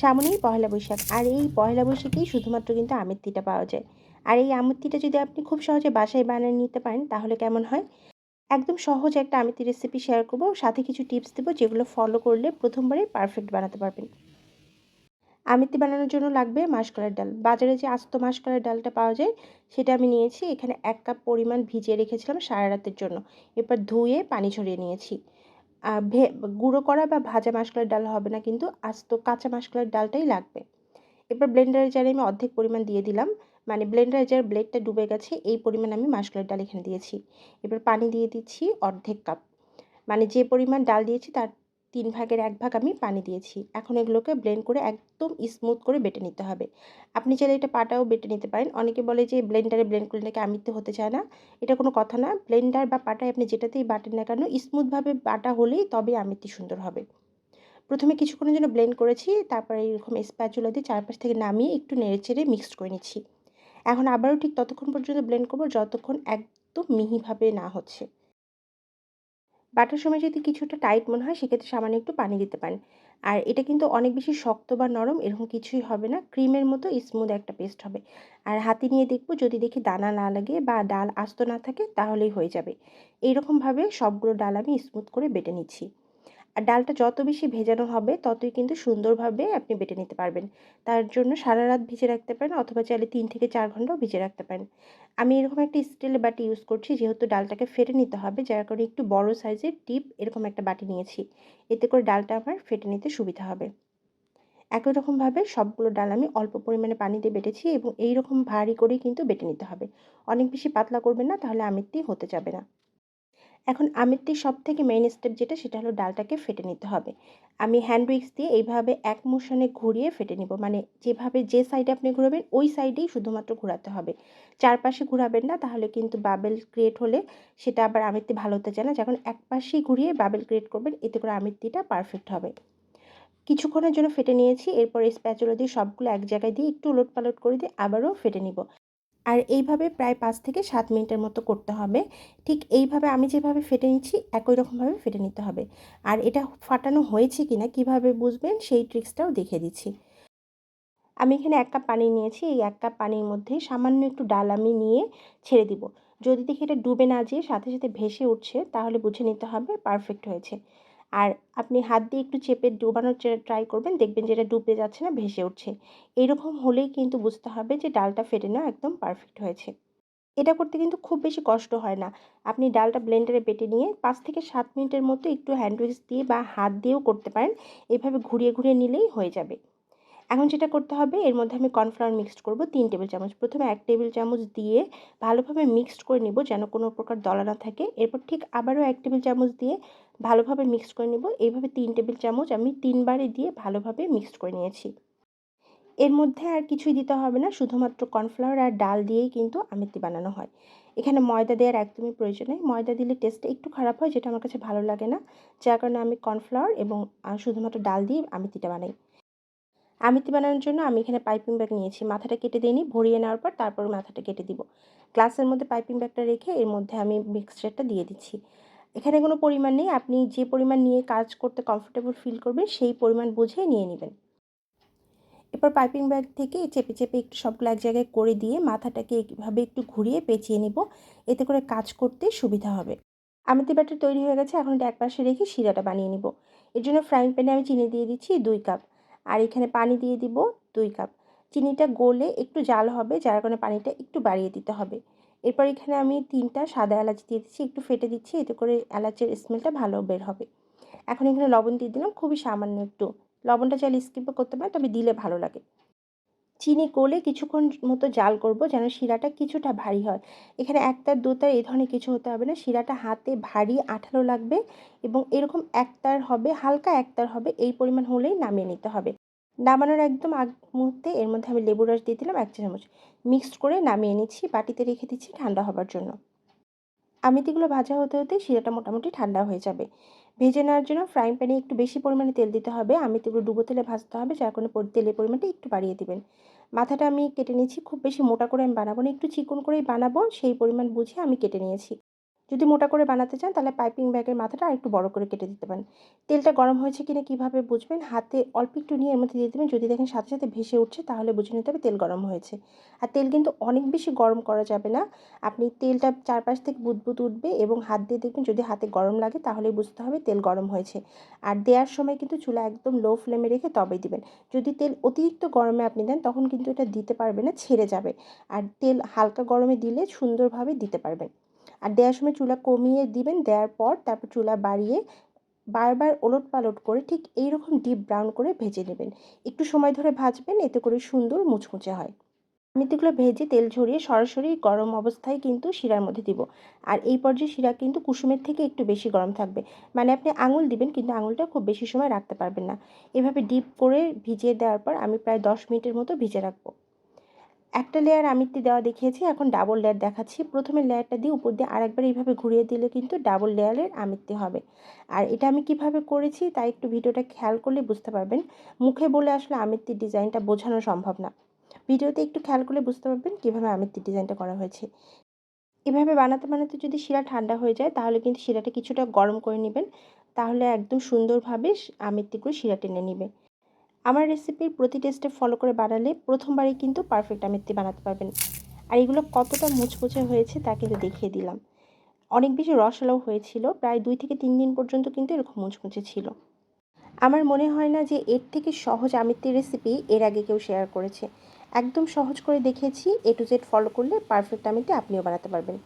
সামনেই পহেলা বৈশাখ। আর এই পহেলা বৈশাখেই শুধুমাত্র কিন্তু আমের পাওয়া যায়। আর এই আমের যদি আপনি খুব সহজে বাসায় বানিয়ে নিতে পারেন, তাহলে কেমন হয়? একদম সহজ একটা আমিতি রেসিপি শেয়ার করব। সাথে কিছু টিপস দেবো যেগুলো ফলো করলে প্রথমবারে পারফেক্ট বানাতে পারবেন। আমিতি বানানোর জন্য লাগবে মাসকলার ডাল। বাজারে যে আস্ত মাসকলার ডালটা পাওয়া যায়, সেটা আমি নিয়েছি। এখানে এক কাপ পরিমাণ ভিজিয়ে রেখেছিলাম সারা রাতের জন্য। এরপর ধুয়ে পানি ছড়িয়ে নিয়েছি। গুঁড়ো করা বা ভাজা মাসকলার ডাল হবে না, কিন্তু আস্ত কাঁচা মাসকলার ডালটাই লাগবে। এবার ব্লেন্ডারে জারে আমি অর্ধেক পরিমাণ দিয়ে দিলাম। মানে ব্লেন্ডারে যার ব্লেডটা ডুবে গেছে, এই পরিমাণ আমি মাসকলার ডাল এখানে দিয়েছি। এবার পানি দিয়ে দিচ্ছি অর্ধেক কাপ। মানে যে পরিমাণ ডাল দিয়েছি তার তিন ভাগের এক ভাগ আমি পানি দিয়েছি। এখন এগুলোকে ব্লেন্ড করে একদম স্মুথ করে বেটে নিতে হবে। আপনি চাইলে এটা পাটাও বেটে নিতে পারেন। অনেকে বলে যে ব্লেন্ডারে ব্লেন্ড করলে নাকি আমিতে হতে চায় না। এটা কোনো কথা না। ব্লেন্ডার বা পাটায় আপনি যেটাতেই বাটেন না কেন স্মুথভাবে বাটা হলেই তবে আমিতি সুন্দর হবে। প্রথমে কিছুক্ষণের জন্য ব্লেন্ড করেছি, তারপরে এরকম স্প্যাচুলা দিয়ে চারপাশ থেকে নামিয়ে একটু নেড়ে চেড়ে মিক্সড করে নিচ্ছি। এখন আবারও ঠিক ততক্ষণ পর্যন্ত ব্লেন্ড করব, যতক্ষণ একদম মিহিভাবে না হচ্ছে। বাটার সময় যদি কিছুটা টাইট মনে হয়, সেক্ষেত্রে সামান্য একটু পানি দিতে পারেন। আর এটা কিন্তু অনেক বেশি শক্ত বা নরম এরকম কিছুই হবে না। ক্রিমের মতো স্মুথ একটা পেস্ট হবে। আর হাতে নিয়ে দেখব, যদি দেখি দানা না লাগে বা ডাল আস্ত না থাকে, তাহলেই হয়ে যাবে। এইরকমভাবে সবগুলো ডাল আমি স্মুথ করে বেটে নিচ্ছি। আর ডালটা যত বেশি ভেজানো হবে, ততই কিন্তু সুন্দরভাবে আপনি বেটে নিতে পারবেন। তার জন্য সারা রাত ভিজে রাখতে পারেন অথবা চাইলে তিন থেকে চার ঘন্টাও ভিজে রাখতে পারেন। আমি এরকম একটা স্টিলের বাটি ইউজ করছি, যেহেতু ডালটাকে ফেটে নিতে হবে, যার কারণে একটু বড় সাইজের টিপ এরকম একটা বাটি নিয়েছি। এতে করে ডালটা আমার ফেটে নিতে সুবিধা হবে। একই রকমভাবে সবগুলো ডাল আমি অল্প পরিমাণে পানি দিয়ে বেটেছি এবং এই রকম ভারী করেই কিন্তু বেটে নিতে হবে। অনেক বেশি পাতলা করবেন না, তাহলে আমিরটি হতে যাবে না। এখন আমিরটির সব থেকে মেইন স্টেপ যেটা, সেটা হলো ডালটাকে ফেটে নিতে হবে। আমি হ্যান্ড উইক্স দিয়ে এইভাবে এক মোশনে ঘুরিয়ে ফেটে নিব। মানে যেভাবে যে সাইডে আপনি ঘুরাবেন, ওই সাইডেই শুধুমাত্র ঘোরাতে হবে। চারপাশে ঘুরাবেন না, তাহলে কিন্তু বাবেল ক্রিয়েট হলে সেটা আবার আমিরটি ভালো হতে চায় না। যখন এক পাশেই ঘুরিয়ে বাবেল ক্রিয়েট করবেন, এতে করে আমিরটিটা পারফেক্ট হবে। কিছুক্ষণের জন্য ফেটে নিয়েছি, এরপর স্প্যাচুলা দিয়ে সবগুলো এক জায়গায় দিয়ে একটু উলট পালট করে দিয়ে আবারও ফেটে নিব। আর এইভাবে প্রায় পাঁচ থেকে সাত মিনিটের মতো করতে হবে। ঠিক এইভাবে আমি যেভাবে ফেটে নিচ্ছি, একই রকমভাবে ফেটে নিতে হবে। আর এটা ফাটানো হয়েছে কি না কীভাবে বুঝবেন, সেই ট্রিক্সটাও দেখে দিচ্ছি। আমি এখানে এক কাপ পানি নিয়েছি, এই এক কাপ পানির মধ্যে সামান্য একটু ডাল আমি নিয়ে ছেড়ে দিব। যদি দেখি এটা ডুবে না যেয়ে সাথে সাথে ভেসে উঠছে, তাহলে বুঝে নিতে হবে পারফেক্ট হয়েছে। আর আপনি হাত দিয়ে একটু চেপে ডুবানোর ট্রাই করবেন, দেখবেন যেটা ডুবে যাচ্ছে না, ভেসে উঠছে। এরকম হলেই কিন্তু বুঝতে হবে যে ডালটা ফেটে নেওয়া একদম পারফেক্ট হয়েছে। এটা করতে কিন্তু খুব বেশি কষ্ট হয় না। আপনি ডালটা ব্লেন্ডারে বেটে নিয়ে পাঁচ থেকে সাত মিনিটের মতো একটু হ্যান্ড দিয়ে বা হাত দিয়েও করতে পারেন। এভাবে ঘুরিয়ে ঘুরিয়ে নিলেই হয়ে যাবে। এখন যেটা করতে হবে, এর মধ্যে আমি কর্নফ্লাওয়ার মিক্সড করব তিন টেবিল চামচ। প্রথমে এক টেবিল চামচ দিয়ে ভালোভাবে মিক্সড করে নিব যেন কোনো প্রকার দলা না থাকে। এরপর ঠিক আবারও এক টেবিল চামচ দিয়ে ভালোভাবে মিক্সড করে নিব। এইভাবে তিন টেবিল চামচ আমি তিনবারে দিয়ে ভালোভাবে মিক্সড করে নিয়েছি। এর মধ্যে আর কিছুই দিতে হবে না, শুধুমাত্র কর্নফ্লাওয়ার আর ডাল দিয়েই কিন্তু আমিতি বানানো হয়। এখানে ময়দা দেওয়ার একদমই প্রয়োজন নেই। ময়দা দিলে টেস্টটা একটু খারাপ হয়, যেটা আমার কাছে ভালো লাগে না। যার কারণে আমি কর্নফ্লাওয়ার এবং শুধুমাত্র ডাল দিয়ে আমিতিটা বানাই। আমিতি বানানোর জন্য আমি এখানে পাইপিং ব্যাগ নিয়েছি। মাথাটা কেটে দিইনি, ভরিয়ে নেওয়ার পর তারপর মাথাটা কেটে দিব। গ্লাসের মধ্যে পাইপিং ব্যাগটা রেখে এর মধ্যে আমি মিক্সচারটা দিয়ে দিচ্ছি। এখানে কোনো পরিমাণ নেই, আপনি যে পরিমাণ নিয়ে কাজ করতে কমফোর্টেবল ফিল করবেন, সেই পরিমাণ বুঝে নিয়ে নেবেন। এরপর পাইপিং ব্যাগ থেকে চেপে চেপে একটু সবগুলো এক জায়গায় করে দিয়ে মাথাটাকে এইভাবে একটু ঘুরিয়ে পেঁচিয়ে নিব। এতে করে কাজ করতে সুবিধা হবে। আমিতি ব্যাটার তৈরি হয়ে গেছে, এখন এটা এক পাশে রেখে শিরাটা বানিয়ে নিব। এর জন্য ফ্রাইং প্যানে আমি চিনি দিয়ে দিচ্ছি দুই কাপ আর এখানে পানি দিয়ে দিব দুই কাপ। চিনিটা গলে একটু জাল হবে, যার কারণে পানিটা একটু বাড়িয়ে দিতে হবে। এরপর এখানে আমি তিনটা সাদা এলাচ দিয়ে দিচ্ছি, একটু ফেটে দিচ্ছি, এতে করে এলাচের স্মেলটা ভালো বের হবে। এখন এখানে লবণ দিয়ে দিলাম, খুবই সামান্য একটু। লবণটা চাইলে স্কিপও করতে পারে তবে দিলে ভালো লাগে। চিনি গলে কিছুক্ষণ মতো জাল করব যেন শিরাটা কিছুটা ভারী হয়। এখানে একতার, দুতার এই ধরনের কিছু হতে হবে না। শিরাটা হাতে ভারী আঠালো লাগবে এবং এরকম একতার হবে, হালকা একতার হবে, এই পরিমাণ হলেই নামিয়ে নিতে হবে। নামানোর একদম আগ মুহূর্তে এর মধ্যে আমি লেবু রস দিয়ে দিলাম, এক চামচ মিক্সড করে নামিয়ে নিচ্ছি, বাটিতে রেখে দিচ্ছি ঠান্ডা হবার জন্য। আমিতিগুলো ভাজা হতে হতে শিরাটা মোটামুটি ঠান্ডা হয়ে যাবে। ভেজে নেওয়ার জন্য ফ্রাইং প্যানে একটু বেশি পরিমাণে তেল দিতে হবে। আমি তো ডুবো তেলে ভাজতে হবে, যার কারণে তেলের পরিমাণটা একটু বাড়িয়ে দেবেন। মাথাটা আমি কেটে নিয়েছি, খুব বেশি মোটা করে আমি বানাবো না, একটু চিকন করেই বানাবো, সেই পরিমাণ বুঝে আমি কেটে নিয়েছি। যদি মোটা করে বানাতে চান, তাহলে পাইপিং ব্যাগের মাথাটা আরেকটু বড় করে কেটে দিতে পারেন। তেলটা গরম হয়েছে কিনা কীভাবে বুঝবেন? হাতে অল্প একটু নিয়ে এর মধ্যে দিয়ে দেবেন। যদি দেখেন সাথে সাথে ভেসে উঠছে, তাহলে বুঝে নিতে হবে তেল গরম হয়েছে। আর তেল কিন্তু অনেক বেশি গরম করা যাবে না। আপনি তেলটা চারপাশ থেকে বুদবুদ উঠবে এবং হাত দিয়ে দেখবেন যদি হাতে গরম লাগে, তাহলেই বুঝতে হবে তেল গরম হয়েছে। আর দেওয়ার সময় কিন্তু চুলা একদম লো ফ্লেমে রেখে তবে দিবেন। যদি তেল অতিরিক্ত গরমে আপনি দেন, তখন কিন্তু এটা দিতে পারবে না, ছেড়ে যাবে। আর তেল হালকা গরমে দিলে সুন্দরভাবে দিতে পারবেন। আর দেওয়ার সময় চুলা কমিয়ে দিবেন, দেওয়ার পর তারপর চুলা বাড়িয়ে বারবার ওলট পালট করে ঠিক এইরকম ডিপ ব্রাউন করে ভেজে নেবেন। একটু সময় ধরে ভাজবেন, এতে করে সুন্দর মুচমুচে হয়। আমি আমিতিগুলো ভেজে তেল ঝরিয়ে সরাসরি গরম অবস্থায় কিন্তু শিরার মধ্যে দিব। আর এই পর্যায়ে শিরা কিন্তু কুসুমের থেকে একটু বেশি গরম থাকবে। মানে আপনি আঙুল দিবেন কিন্তু আঙুলটা খুব বেশি সময় রাখতে পারবেন না। এভাবে ডিপ করে ভিজিয়ে দেওয়ার পর আমি প্রায় দশ মিনিটের মতো ভিজে রাখব। একটা লেয়ার আমিত্তি দেওয়া দেখিয়েছি, এখন ডাবল লেয়ার দেখাচ্ছি। প্রথমে লেয়ারটা দিয়ে উপর দিয়ে আরেকবার এইভাবে ঘুরিয়ে দিলে কিন্তু ডাবল লেয়ারের আমিত্তি হবে। আর এটা আমি কীভাবে করেছি তাই একটু ভিডিওটা খেয়াল করলে বুঝতে পারবেন। মুখে বলে আসলে আমিত্তির ডিজাইনটা বোঝানো সম্ভব না। ভিডিওতে একটু খেয়াল করলে বুঝতে পারবেন কীভাবে আমিত্তির ডিজাইনটা করা হয়েছে। এভাবে বানাতে বানাতে যদি শিরা ঠান্ডা হয়ে যায়, তাহলে কিন্তু শিরাটা কিছুটা গরম করে নেবেন। তাহলে একদম সুন্দরভাবে আমিত্তিগুলো শিরা টেনে নেবে। আমার রেসিপির প্রতি টেস্টে ফলো করে বানালে প্রথমবারই কিন্তু পারফেক্ট আমিত্তি বানাতে পারবেন। আর এগুলো কতটা মুচমুচে হয়েছে তা কিন্তু দেখিয়ে দিলাম। অনেক বেশি রসালো হয়েছিল, প্রায় দুই থেকে তিন দিন পর্যন্ত কিন্তু এরকম মুচমুচে ছিল। আমার মনে হয় না যে এর থেকে সহজ আমিত্তির রেসিপি এর আগে কেউ শেয়ার করেছে। একদম সহজ করে দেখিয়েছি এ টু জেড ফলো করলে পারফেক্ট আমিত্তি আপনিও বানাতে পারবেন।